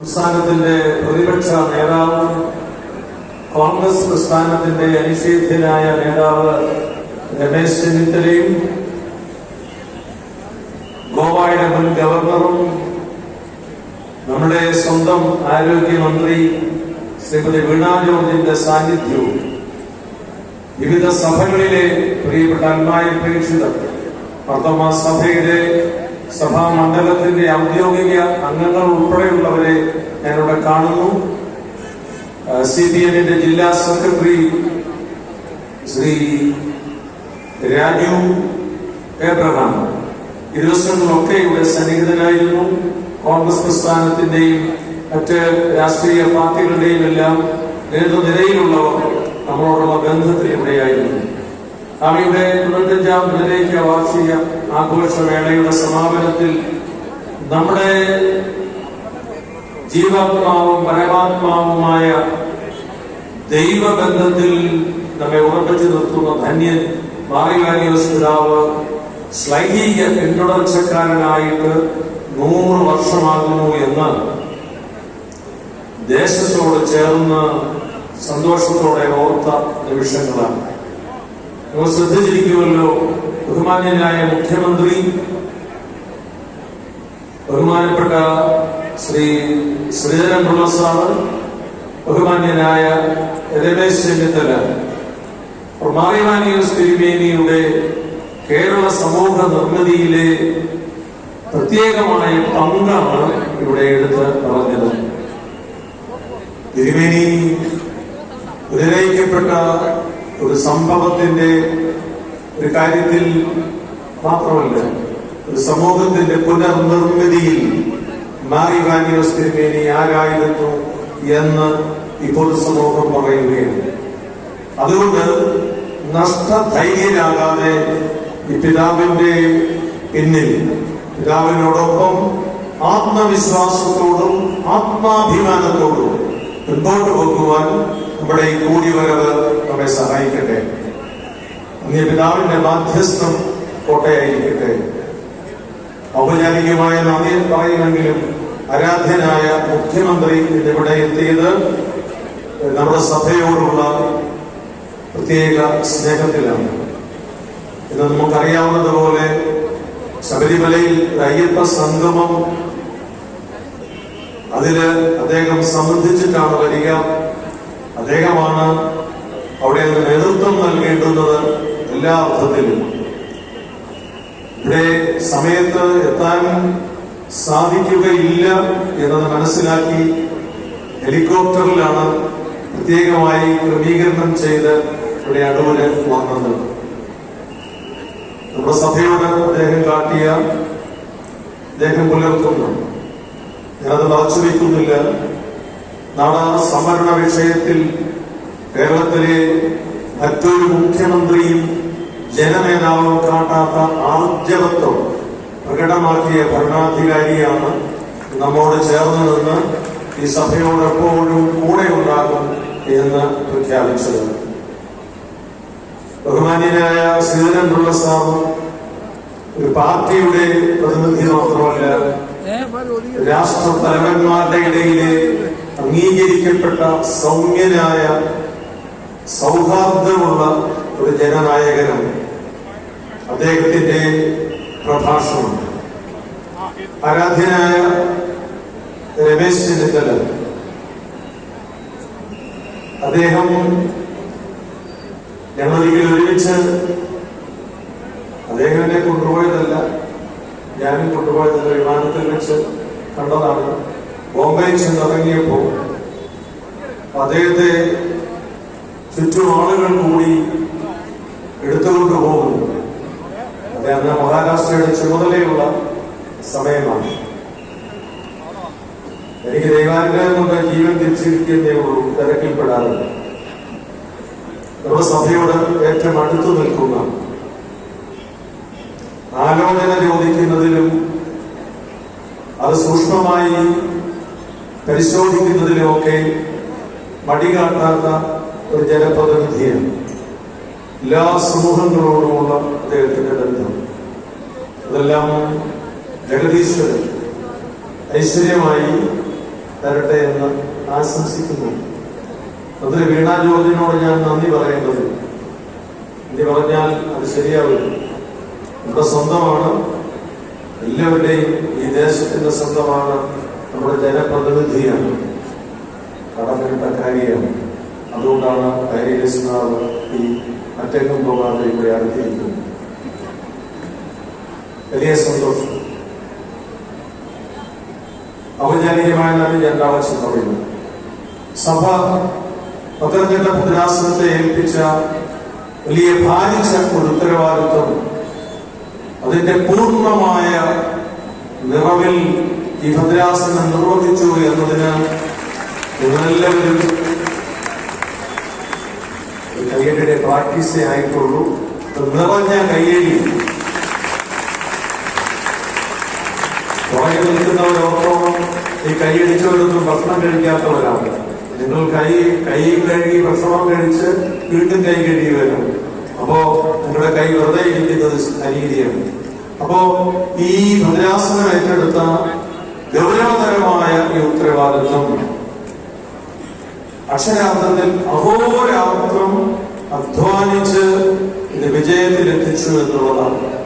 സംസ്ഥാനത്തിന്റെ പ്രതിപക്ഷ നേതാവും കോൺഗ്രസ് പ്രസ്ഥാനത്തിന്റെ അനിഷേധ്യനായ നേതാവ് രമേശ് ചെന്നിത്തലയും ഗോവയുടെ മുൻ ഗവർണറും നമ്മുടെ സ്വന്തം ആരോഗ്യമന്ത്രി ശ്രീമതി വീണ ജോർജിന്റെ സാന്നിധ്യവും വിവിധ സഭകളിലെ പ്രിയപ്പെട്ട അന്മായ പ്രേക്ഷിതർ പ്രഥമ സഭയുടെ സഭാ മണ്ഡലത്തിന്റെ ഔദ്യോഗിക അംഗങ്ങൾ ഉൾപ്പെടെയുള്ളവരെ ഞാനിവിടെ കാണുന്നു. സി പി എമ്മിന്റെ ജില്ലാ സെക്രട്ടറി ശ്രീ രാജു ഏബ്രഹാം. ഈ ഇവിടെ സന്നിഹിതനായിരുന്നു. കോൺഗ്രസ് പ്രസ്ഥാനത്തിന്റെയും മറ്റ് രാഷ്ട്രീയ പാർട്ടികളുടെയും എല്ലാം നേതൃനിരയിലുള്ളവർ നമ്മളോടുള്ള ബന്ധത്തിൽ ഇവിടെയായിരുന്നു. സ്വാമിയുടെ തൊണ്ണൂറ്റഞ്ചാം ദിനേക്ക വാർഷിക ആഘോഷവേളയുടെ സമാപനത്തിൽ നമ്മുടെ ജീവാത്മാവും പരമാത്മാവുമായ ദൈവബന്ധത്തിൽ നമ്മെ ഉറപ്പിച്ചു നിർത്തുന്ന ധന്യൻ മാറിവാനിയോസ് പിതാവ് ശ്ലൈഹിക പിന്തുടർച്ചക്കാരനായിട്ട് നൂറ് വർഷമാകുന്നു എന്ന് ദേശത്തോട് ചേർന്ന് സന്തോഷത്തോടെ ഓർത്ത നിമിഷങ്ങളാണ്. നിങ്ങൾ ശ്രദ്ധിച്ചിരിക്കുമല്ലോ. ബഹുമാന്യനായ മുഖ്യമന്ത്രി ബഹുമാനപ്പെട്ട ശ്രീ ശ്രീധരൻപിള്ള സാറ് ബഹുമാന്യനായ രമേശ് ചെന്നിത്തല മാറിമാനിയോസ് തിരുമേനിയുടെ കേരള സമൂഹ നിർമ്മിതിയിലെ പ്രത്യേകമായ പങ്കാണ് ഇവിടെ എടുത്ത് പറഞ്ഞത്. തിരുമേനി ഉദരയിക്കപ്പെട്ട ഒരു സംഭവത്തിന്റെ ഒരു കാര്യത്തിൽ മാത്രമല്ല ഒരു സമൂഹത്തിന്റെ പുനർനിർമ്മിതിയിൽ മാറി വാനിയോസ് തിരുമേനി ആരായിരുന്നു എന്ന് ഇപ്പോൾ സമൂഹം പറയുകയാണ്. അതുകൊണ്ട് നഷ്ടധൈര്യരാകാതെ ഈ പിതാവിന്റെ പിന്നിൽ പിതാവിനോടൊപ്പം ആത്മവിശ്വാസത്തോടും ആത്മാഭിമാനത്തോടും മുൻപോട്ട് പോകുവാൻ നമ്മുടെ ഈ കൂടി വരവ് നമ്മെ സഹായിക്കട്ടെ. നീ പിതാവിന്റെ മാധ്യസ്ഥം കോട്ടയായിരിക്കട്ടെ. ഔപചാരികമായ നന്ദി പറയുമെങ്കിലും ആരാധ്യനായ മുഖ്യമന്ത്രി ഇവിടെ എത്തിയത് നമ്മുടെ സഭയോടുള്ള പ്രത്യേക സ്നേഹത്തിലാണ്. ഇന്ന് നമുക്കറിയാവുന്നതുപോലെ ശബരിമലയിൽ അയ്യപ്പ സംഗമം അതിൽ അദ്ദേഹം സംബന്ധിച്ചിട്ടാണ് വരിക. അദ്ദേഹമാണ് അവിടെ അതിന് നേതൃത്വം നൽകേണ്ടുന്നത് എല്ലാ അർത്ഥത്തിലും. ഇവിടെ സമയത്ത് എത്താൻ സാധിക്കുകയില്ല എന്നത് മനസ്സിലാക്കി ഹെലികോപ്റ്ററിലാണ് പ്രത്യേകമായി ക്രമീകരണം ചെയ്ത് ഇവിടെ അടൂര് വന്നത്. നമ്മുടെ സഭയോട് അദ്ദേഹം കാട്ടിയ അദ്ദേഹം പുലർത്തുന്നു. ഞാനത് വളച്ചു വയ്ക്കുന്നില്ല നാളെ സംവരണ വിഷയത്തിൽ കേരളത്തിലെ മറ്റൊരു മുഖ്യമന്ത്രിയും ജനനേതാവും കാട്ടാത്ത ആർജവത്വം പ്രകടമാക്കിയ ഭരണാധികാരിയാണ് നമ്മോട് ചേർന്ന് നിന്ന് ഈ സഭയോട് എപ്പോഴും കൂടെ ഉണ്ടാകും എന്ന് പ്രഖ്യാപിച്ചത്. ബഹുമാന്യനായ ശ്രീധരൻപിള്ള സാറും ഒരു പാർട്ടിയുടെ പ്രതിനിധി മാത്രമല്ല രാഷ്ട്ര തലവന്മാരുടെ ഇടയിലെ അംഗീകരിക്കപ്പെട്ട സൗമ്യനായ സൗഹാർദ്ദമുള്ള ഒരു ജനനായകനും അദ്ദേഹത്തിന്റെ പ്രഭാഷണം ആരാധ്യനായ രമേശ് ചെന്നിത്തല. അദ്ദേഹം ഞങ്ങളൊരിക്കൽ ഒരുമിച്ച് അദ്ദേഹം എന്നെ കൊണ്ടുപോയതല്ല ഞാനും കൊണ്ടുപോയതല്ല വിമാനത്തിൽ വെച്ച് കണ്ടതാണ്. ബോംബെയിൽ ചെന്നിറങ്ങിയപ്പോൾ അദ്ദേഹത്തെ ചുറ്റും ആളുകൾ കൂടി എടുത്തുകൊണ്ട് പോകുന്നു. അദ്ദേഹം മഹാരാഷ്ട്രയുടെ ചുമതലയുള്ള സമയമാണ്. എനിക്ക് ദൈവാനുഗ്രഹം കൊണ്ട് ജീവൻ തിരിച്ചിരിക്കുന്നേ ഉള്ളൂ തിരക്കിൽപ്പെടാതെ. നമ്മുടെ സഭയോട് ഏറ്റവും അടുത്തു നിൽക്കുന്ന ആലോചന ചോദിക്കുന്നതിലും അത് സൂക്ഷ്മമായി പരിശോധിക്കുന്നതിലുമൊക്കെ മടികാട്ടാത്ത ഒരു ജനപ്രതിനിധിയാണ് എല്ലാ സമൂഹങ്ങളോടുമുള്ള അദ്ദേഹത്തിന്റെ ബന്ധം. അതെല്ലാം ജഗദീശ്വരൻ ഐശ്വര്യമായി തരട്ടെ എന്ന് ആശംസിക്കുന്നു. അതിന് വീണ ജോർജിനോട് ഞാൻ നന്ദി പറയേണ്ടത് നന്ദി പറഞ്ഞാൽ അത് ശരിയാവില്ല. നമ്മുടെ സ്വന്തമാണ്. എല്ലാവരുടെയും ഈ ദേശത്തിന്റെ സ്വന്തമാണ്. നമ്മുടെ ജനപ്രതിനിധിയാണ് കാര്യമാണ് അതുകൊണ്ടാണ് ധൈര്യസ്നാവ് ഈ മറ്റെങ്ങും പോകാതെ ഇവിടെ അടുത്തിരിക്കുന്നത്. വലിയ സന്തോഷം. ഔപചാരികമായ ഞാൻ ആവശ്യം പറയുന്നു. സഭ പത്തനംതിട്ട ഭദ്രാസനത്തെ ഏൽപ്പിച്ച വലിയ ഭാരിച്ച ഒരു ഉത്തരവാദിത്വം അതിന്റെ പൂർണമായ നിറവിൽ ഈ ഭദ്രാസനം നിർവഹിച്ചു എന്നതിന് നിങ്ങളെല്ലാവരും കയ്യടിയുടെ പ്രാക്ടീസേ ആയിട്ടുള്ളൂ. നിറഞ്ഞ കയ്യടി. പുറകെ നിൽക്കുന്നവരോർത്തോളം ഈ കൈയടിച്ചവരൊന്നും ഭക്ഷണം കഴിക്കാത്തവരാണ്. നിങ്ങൾ കൈ കൈ കഴുകി ഭക്ഷണം കഴിച്ച് വീണ്ടും കൈ കഴുകി വരും അപ്പോ നിങ്ങളുടെ കൈ വെറുതെ ഇരിക്കുന്നത് അനീതിയാണ് അപ്പോ ഈ ഭദ്രാസനം ഏറ്റെടുത്ത ഗൗരവതരമായ ഈ ഉത്തരവാദിത്വം. അക്ഷരാർത്ഥത്തിൽ അഹോരാത്രം അധ്വാനിച്ച് ഇത് വിജയത്തിലെത്തിച്ചു എന്നുള്ളതാണ്.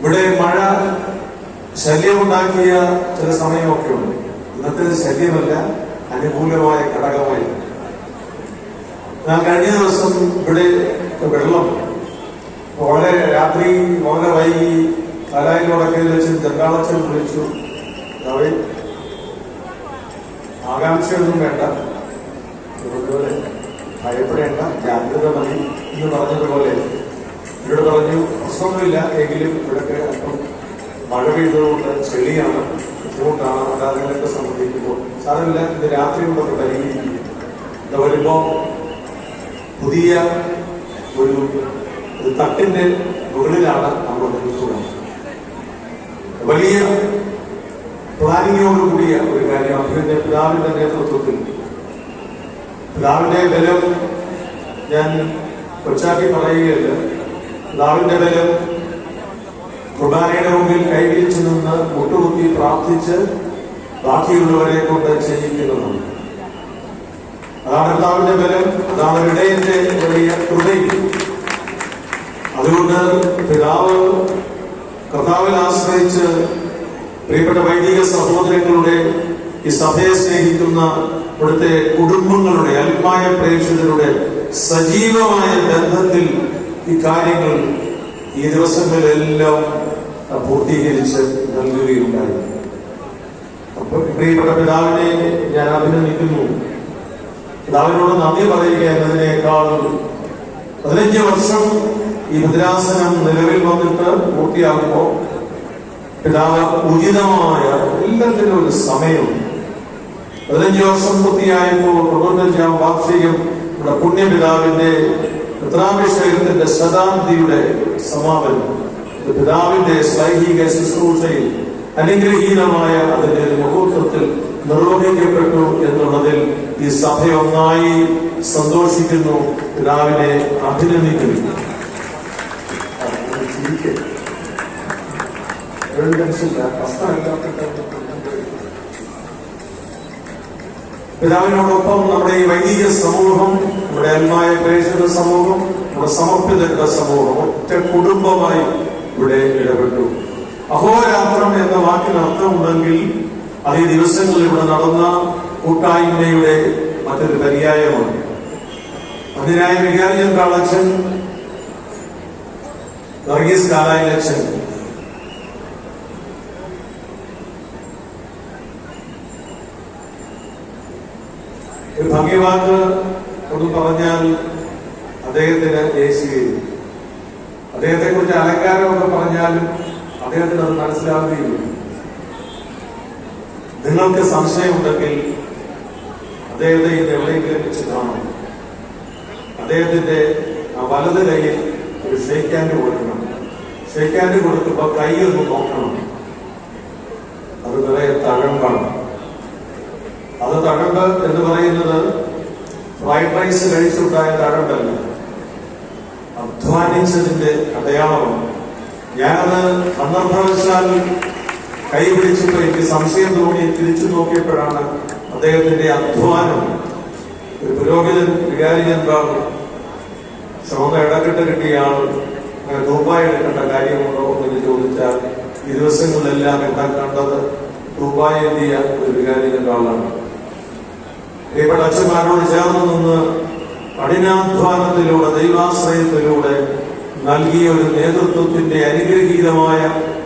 ഇവിടെ മഴ ശല്യമുണ്ടാക്കിയ ചില സമയമൊക്കെ ഉണ്ട്. ഇന്നത്തെ ശല്യമല്ല അനുകൂലമായ ഘടകമായി. ഞാൻ കഴിഞ്ഞ ദിവസം ഇവിടെ വെള്ളം. വളരെ രാത്രി വളരെ വൈകി കലായിലോടൊക്കെ വെച്ച് ദണ്ടാളച്ചൻ വിളിച്ചു. അവൻ ആകാംക്ഷയൊന്നും വേണ്ട. ഇതുപോലെ ഭയപ്പെടേണ്ട ജാഗ്രത മതി എന്ന് പറഞ്ഞതുപോലെ. ഇവിടെ പറഞ്ഞു പ്രശ്നമൊന്നുമില്ല എങ്കിലും ഇവിടൊക്കെ അല്പം മഴ പെയ്തതുകൊണ്ട് ചെളിയാണ് ബുദ്ധിമുട്ടാണ് അതാതിനൊക്കെ സംബന്ധിക്കുമ്പോൾ സാരമില്ല ഇത് രാത്രി കൊണ്ടൊക്കെ പരിഹരിക്കും. ഇത് വരുമ്പോ പുതിയ ഒരു ഒരു തട്ടിന്റെ മുകളിലാണ് നമ്മൾ നിൽക്കുന്നത് വലിയ പ്ലാനിങ്ങോടുകൂടിയ ഒരു കാര്യം അദ്ദേഹത്തിന്റെ പിതാവിന്റെ നേതൃത്വത്തിൽ. പിതാവിന്റെ ബലം ഞാൻ കൊച്ചാക്കി പറയുകയല്ല. പിതാവിന്റെ ബലം കുർബാനയുടെ മുമ്പിൽ കൈവിരിച്ചു നിന്ന് മുട്ടുകുത്തി പ്രാർത്ഥിച്ച് ബാക്കിയുള്ളവരെ കൊണ്ട് ചെയ്യിക്കുന്നതാണ്. അതാണ് പിതാവിന്റെ ബലം. അതാണ് ഇടയന്റെ വലിയ കൃതി അതുകൊണ്ട് പിതാവ് കർത്താവിൽ ആശ്രയിച്ച് പ്രിയപ്പെട്ട വൈദിക സഹോദരങ്ങളുടെ ഈ സഭയെ സ്നേഹിക്കുന്ന ഇവിടുത്തെ കുടുംബങ്ങളുടെ അൽമായ പ്രേക്ഷകരുടെ സജീവമായ ബന്ധത്തിൽ ഈ കാര്യങ്ങൾ ഈ ദിവസങ്ങളിലെല്ലാം പൂർത്തീകരിച്ച് നൽകുകയുണ്ടായി. പ്രിയപ്പെട്ട പിതാവിനെ ഞാൻ അഭിനന്ദിക്കുന്നു. പിതാവിനോട് നന്ദി പറയുക എന്നതിനേക്കാൾ പതിനഞ്ച് വർഷം ഈ മുദ്രാസനം നിലവിൽ വന്നിട്ട് പൂർത്തിയാകുമ്പോൾ പിതാവ് ഉചിതമായ എല്ലാത്തിനും ഒരു സമയം പതിനഞ്ച് വർഷം പൂർത്തിയായപ്പോൾ തൊണ്ണൂറ്റഞ്ചാം വാർഷികം നമ്മുടെ പുണ്യപിതാവിന്റെ പിത്രാഭിഷേകത്തിന്റെ ശതാബ്ദിയുടെ സമാപനം. പിതാവിന്റെ ശ്ലൈഹിക ശുശ്രൂഷയിൽ അനുഗ്രഹീതമായ അതിന്റെ മുഹൂർത്തത്തിൽ നിർവഹിക്കപ്പെട്ടു എന്നുള്ളതിൽ ഈ സഭയൊന്നായി സന്തോഷിക്കുന്നു. പിതാവിനെ അഭിനന്ദിക്കുന്നു. എവിഡൻസില്ല പ്രശ്നമില്ലാത്ത പിതാവിനോടൊപ്പം നമ്മുടെ ഈ വൈദിക സമൂഹം നമ്മുടെ അന്മായ പ്രേക്ഷക സമൂഹം നമ്മുടെ സമർപ്പിതരുടെ സമൂഹം ഒറ്റ കുടുംബമായി ഇവിടെ ഇടപെട്ടു അഹോരാത്രം എന്ന വാക്കിന് അർത്ഥമുണ്ടെങ്കിൽ അത് ദിവസങ്ങളിൽ ഇവിടെ നടന്ന കൂട്ടായ്മയുടെ മറ്റൊരു പര്യായമാണ് അതിനായി വികാരിയൻ കാളച്ചൻ വർഗീസ് ഇലക്ഷൻ ഒരു ഭംഗിവാക്ക് ഒന്ന് പറഞ്ഞാൽ അദ്ദേഹത്തിന് യേശുകയും അദ്ദേഹത്തെ കുറിച്ച് അലങ്കാരമൊക്കെ പറഞ്ഞാലും അദ്ദേഹത്തിന് അത് മനസ്സിലാവുകയില്ല. നിങ്ങൾക്ക് സംശയമുണ്ടെങ്കിൽ അദ്ദേഹത്തെ ഇന്ന് എവിടെയെങ്കിലും വെച്ച് കാണാം? അദ്ദേഹത്തിന്റെ ആ വലത് കൈയിൽ ഒരു ഷേക്ക് കൊടുക്കണം. ഷേക്ക് ഹാൻഡ് കൊടുക്കുമ്പോൾ കൈ ഒന്ന് നോക്കണം. അത് നിറയെ തഴമ്പാണ്. അത് തഴമ്പ് എന്ന് പറയുന്നത് ഫ്രൈഡ് റൈസ് കഴിച്ചുണ്ടായ തഴമ്പല്ല. അധ്വാനിച്ചതിന്റെ അടയാളമാണ്. ഞാനത് സന്ദർഭവശാൽ കൈപിടിച്ചപ്പോ എനിക്ക് സംശയം തോന്നി. തിരിച്ചു നോക്കിയപ്പോഴാണ് അദ്ദേഹത്തിന്റെ അധ്വാനം. ഒരു പുരോഹിതൻ വികാരി ജനറാൾ സ്വന്തം ഇടക്കെട്ട് കിട്ടിയ ആൾ അങ്ങനെ ദുബായ് എടുക്കേണ്ട കാര്യമുണ്ടോ എന്ന് ചോദിച്ചാൽ ഈ ദിവസങ്ങളിലെല്ലാം എത്താൻ കണ്ടത്? ദുബായ് എത്തിയ ഒരു വികാരി ജനറാളാണ് പ്രിയപ്പെട്ട അച്ഛന്മാരോട് ചേർന്ന് നിന്ന് കഠിനാധ്വാനത്തിലൂടെ ദൈവാശ്രയത്തിലൂടെ നൽകിയ ഒരു നേതൃത്വത്തിന്റെ അനുഗ്രഹീതമായ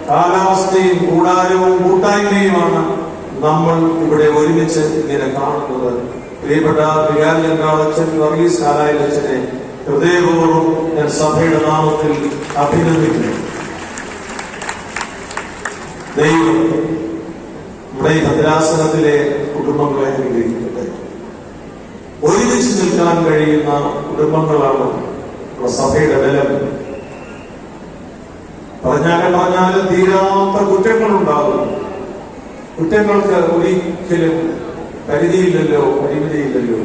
കാലാവസ്ഥയും കൂടാരവും കൂട്ടായ്മയുമാണ് നമ്മൾ ഇവിടെ ഒരുമിച്ച് ഇങ്ങനെ കാണുന്നത്. പ്രിയപ്പെട്ട വികാരജൻകാളച്ചൻ വർഗീസ് കാലായച്ചനെ ഹൃദയപൂർവം ഞാൻ സഭയുടെ നാമത്തിൽ അഭിനന്ദിക്കുന്നു. ദൈവം നമ്മുടെ ഈ ഭദ്രാസനത്തിലെ കുടുംബങ്ങളെ അനുഗ്രഹിക്കട്ടെ. ഒരുമിച്ച് നിൽക്കാൻ കഴിയുന്ന കുടുംബങ്ങളാണ് നമ്മുടെ സഭയുടെ ബലം. പറഞ്ഞാലും പറഞ്ഞാലും തീരാത്ത കുറ്റങ്ങളുണ്ടാകും. കുറ്റങ്ങൾക്ക് ഒരിക്കലും പരിധിയില്ലല്ലോ പരിമിതിയില്ലല്ലോ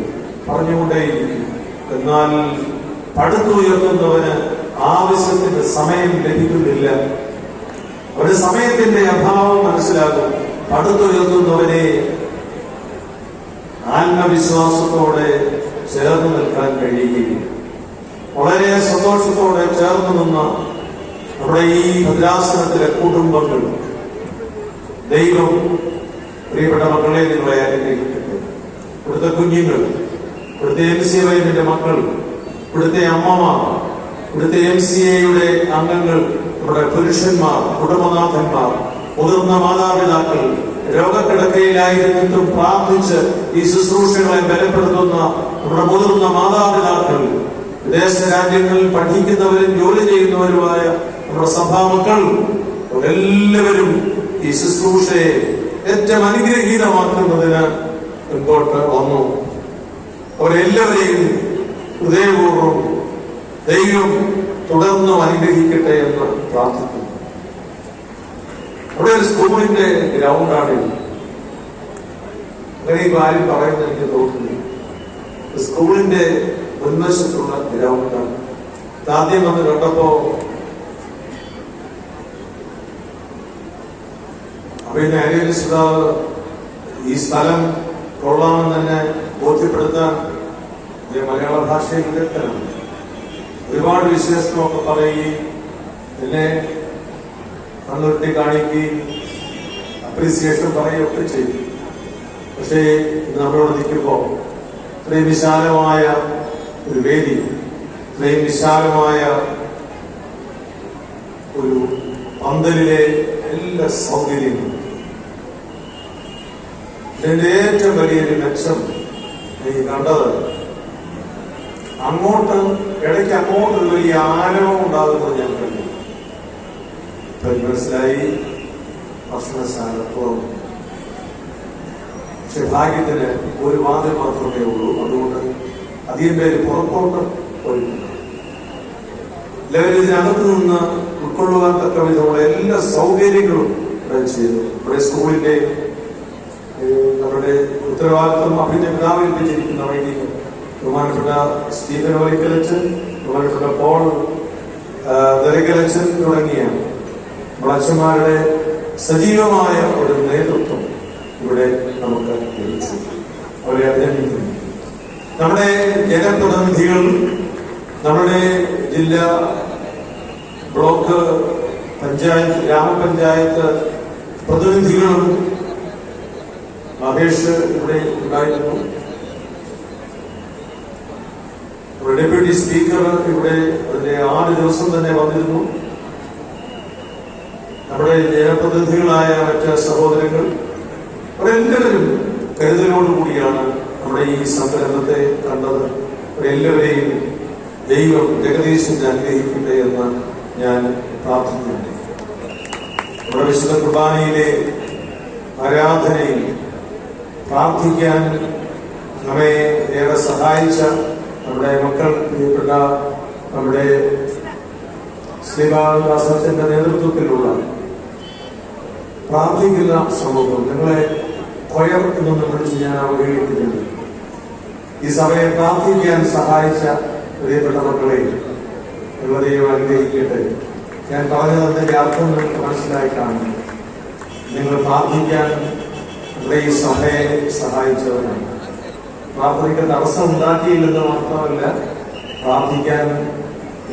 പറഞ്ഞുകൊണ്ടേയിരിക്കും. എന്നാൽ പടുത്തുയർത്തുന്നവന് ആവശ്യത്തിന്റെ സമയം ലഭിക്കുന്നില്ല. ഒരു സമയത്തിന്റെ അഭാവം മനസ്സിലാകും. പടുത്തുയർത്തുന്നവനെ ആത്മവിശ്വാസത്തോടെ ചേർന്ന് നിൽക്കാൻ കഴിയുകയും വളരെ സന്തോഷത്തോടെ ചേർന്ന് നിന്ന നമ്മുടെ ഈ ഭദ്രാസനത്തിലെ കുടുംബങ്ങൾ ദൈവം പ്രിയപ്പെട്ട മക്കളെ നിങ്ങളെ അനുഗ്രഹിക്കട്ടെ. ഇവിടുത്തെ കുഞ്ഞുങ്ങൾ ഇവിടുത്തെ എം സി വൈദിന്റെ മക്കൾ ഇവിടുത്തെ അമ്മമാർ ഇവിടുത്തെ എം സി എയുടെ അംഗങ്ങൾ ഇവിടെ പുരുഷന്മാർ കുടുംബനാഥന്മാർ മുതിർന്ന മാതാപിതാക്കൾ രോഗക്കിടക്കയിലായിരുന്നിട്ടും പ്രാർത്ഥിച്ച് ഈ ശുശ്രൂഷകളെ ബലപ്പെടുത്തുന്ന നമ്മുടെ മുതിർന്ന മാതാപിതാക്കൾ വിദേശ രാജ്യങ്ങളിൽ പഠിക്കുന്നവരും ജോലി ചെയ്യുന്നവരുമായ നമ്മുടെ സഭാമക്കൾ എല്ലാവരും ഈ ശുശ്രൂഷയെ ഏറ്റവും അനുഗ്രഹീതമാക്കുന്നതിന് മുൻപോട്ട് വന്നു. അവരെല്ലാവരെയും ഹൃദയപൂർവം ദൈവം തുടർന്നും അനുഗ്രഹിക്കട്ടെ എന്ന് പ്രാർത്ഥിക്കുന്നു. അവിടെ ഒരു സ്കൂളിന്റെ ഗ്രൗണ്ടാണ് അങ്ങനെ ഇപ്പൊ ആരും പറയുന്നത് എനിക്ക് തോന്നുന്നു സ്കൂളിന്റെ മുൻവശത്തുള്ള ഗ്രൗണ്ടാണ് ആദ്യം വന്ന് കണ്ടപ്പോ അപ്പൊ ഇന്ന് അനിയലിസ്ത ഈ സ്ഥലം കൊള്ളാമെന്ന് തന്നെ ബോധ്യപ്പെടുത്താൻ ഇത് മലയാള ഭാഷയിൽ വിദഗ്ധനാണ് ഒരുപാട് വിശേഷങ്ങളൊക്കെ പറയുകയും എന്നെ കണ്ണുരുട്ടി കാണിക്കുകയും അപ്രീസിയേഷൻ പറയുകയൊക്കെ ചെയ്തു. പക്ഷേ നമ്മളോട് നിൽക്കുമ്പോൾ ഇത്രയും വിശാലമായ ഒരു വേദി ഇത്രയും വിശാലമായ ഒരു പന്തലിലെ എല്ലാ സൗകര്യങ്ങളും ഇതിന്റെ ഏറ്റവും വലിയൊരു മെച്ചം എനിക്ക് കണ്ടത് അങ്ങോട്ട് ഇടയ്ക്ക് അങ്ങോട്ട് ഒരു ആരവം ഉണ്ടാകുന്നത് ഞാൻ കണ്ടു. മനസ്സിലായി ഭക്ഷണശാലപ്പുറം പക്ഷെ ഭാഗ്യത്തിന് ഒരു വാതിൽ മാത്രമേ ഉള്ളൂ. അതുകൊണ്ട് അധികം പേര് പുറത്തോട്ട് പോയിട്ടുണ്ട് നിന്ന് ഉൾക്കൊള്ളുവാൻ തക്ക വിധമുള്ള എല്ലാ സൗകര്യങ്ങളും ചെയ്തു. ഇവിടെ സ്കൂളിന്റെ നമ്മുടെ ഉത്തരവാദിത്വം അഭിന്റെ പിതാവ് ഏൽപ്പിച്ചിരിക്കുന്ന വഴി ബഹുമാനപ്പെട്ട സ്റ്റീഫൻ ഒലിക്കലച്ചൻ ബഹുമാനപ്പെട്ട പോൾ ദരികലച്ചൻ തുടങ്ങിയ അച്ഛന്മാരുടെ സജീവമായ ഒരു നേതൃത്വം ഇവിടെ നമുക്ക് ലഭിച്ചു. അവരെ അഭിനന്ദിക്കുന്നു നമ്മുടെ ജനപ്രതിനിധികൾ നമ്മുടെ ജില്ലാ ബ്ലോക്ക് പഞ്ചായത്ത് ഗ്രാമപഞ്ചായത്ത് പ്രതിനിധികളും മഹേഷ് ഇവിടെ ഉണ്ടായിരുന്നു ഇവിടെ ഡെപ്യൂട്ടി സ്പീക്കർ ഇവിടെ ആറ് ദിവസം തന്നെ വന്നിരുന്നു. നമ്മുടെ ജനപ്രതിനിധികളായ മറ്റ് സഹോദരങ്ങൾ അവരെല്ലാവരും കരുതലോടുകൂടിയാണ് നമ്മുടെ ഈ സംരംഭത്തെ കണ്ടത്. അവരെല്ലാവരെയും ദൈവം ജഗദീശന്റെ അനുഗ്രഹിക്കട്ടെ എന്ന് ഞാൻ പ്രാർത്ഥിക്കുന്നുണ്ട് നമ്മുടെ വിശുദ്ധ കുർബാനയിലെ ആരാധനയിൽ പ്രാർത്ഥിക്കാൻ നമ്മെ ഏറെ സഹായിച്ച നമ്മുടെ മക്കൾ പ്രിയപ്പെട്ട നമ്മുടെ ശ്രീബാലദാസന്റെ നേതൃത്വത്തിലുള്ള പ്രാർത്ഥിക്കുന്ന സമൂഹം നിങ്ങളെ കൊയർ എന്നൊന്നും വിളിച്ച് ഞാൻ അവഗണിക്കുന്നുണ്ട്. ഈ സഭയെ പ്രാർത്ഥിക്കാൻ സഹായിച്ച പ്രിയപ്പെട്ട മക്കളെ നിങ്ങളെയും അനുഗ്രഹിക്കട്ടെ. ഞാൻ പറഞ്ഞതിന്റെ അർത്ഥം നിങ്ങൾക്ക് മനസ്സിലായി കാണുന്നു നിങ്ങൾ പ്രാർത്ഥിക്കാൻ നമ്മുടെ ഈ സഭയെ സഹായിച്ചവരാണ്. പ്രാർത്ഥനയ്ക്ക് തടസ്സം ഉണ്ടാക്കിയില്ലെന്ന് മാത്രമല്ല പ്രാർത്ഥിക്കാൻ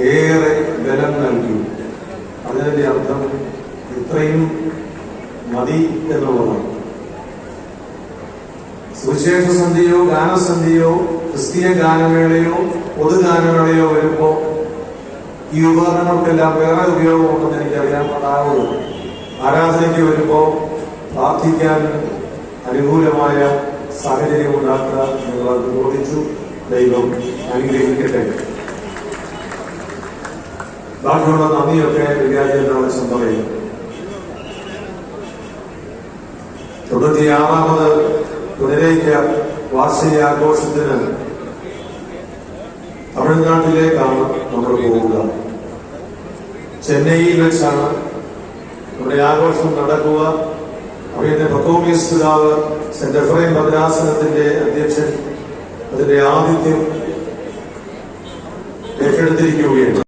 ഏറെ ബലം നൽകി. അതിന്റെ അർത്ഥം? ഇത്രയും മതി എന്നുള്ളതാണ്. സുവിശേഷ സന്ധ്യയോ ഗാനസന്ധിയോ ക്രിസ്തീയ ഗാനമേളയോ പൊതുഗാനമേളയോ വരുമ്പോ ഈ ഉപകരണങ്ങൾക്കെല്ലാം വേറെ ഉപയോഗമുണ്ടെന്ന് എനിക്കറിയാൻ പാടാവുള്ളൂ ആരാധനയ്ക്ക് വരുമ്പോ പ്രാർത്ഥിക്കാൻ അനുകൂലമായ സാഹചര്യം ഉണ്ടാക്കുക എന്നുള്ളത് ബോധിച്ചു ദൈവം അനുഗ്രഹിക്കട്ടെ. ബാക്കിയുള്ള നന്ദിയൊക്കെ വിദ്യാലയം പറയും തൊണ്ണൂറ്റിയാറാമത് പുനരേക്ക വാർഷികാഘോഷത്തിന് തമിഴ്നാട്ടിലേക്കാണ് നമ്മൾ പോവുക. ചെന്നൈയിൽ വെച്ചാണ് നമ്മുടെ ആഘോഷം നടക്കുക. അവയുടെ പത്തോമിയസ് പിതാവ് സെന്റ് എഫ്രൈം ഭദ്രാസനത്തിന്റെ അധ്യക്ഷൻ അതിന്റെ ആതിഥ്യം ഏറ്റെടുത്തിരിക്കുകയാണ്.